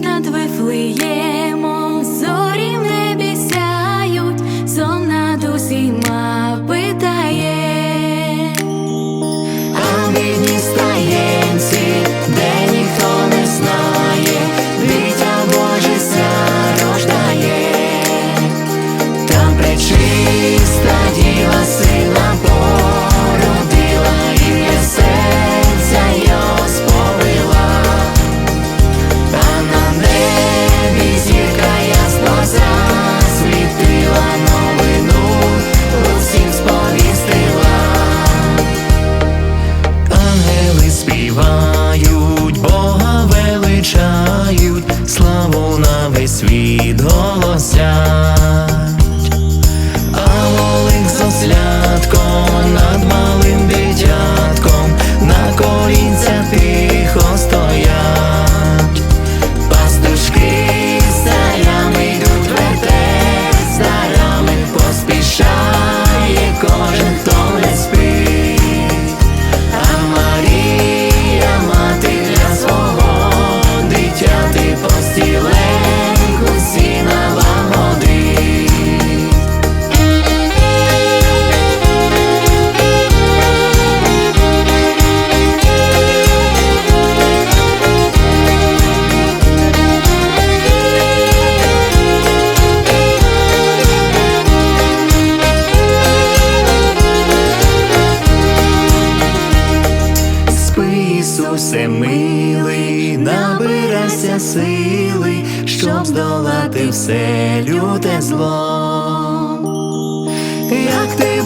на твой флуент співають, Бога величають, славу на весь світ голосять. Ісусе, милий, набирайся сили, щоб здолати все люте зло. Як ти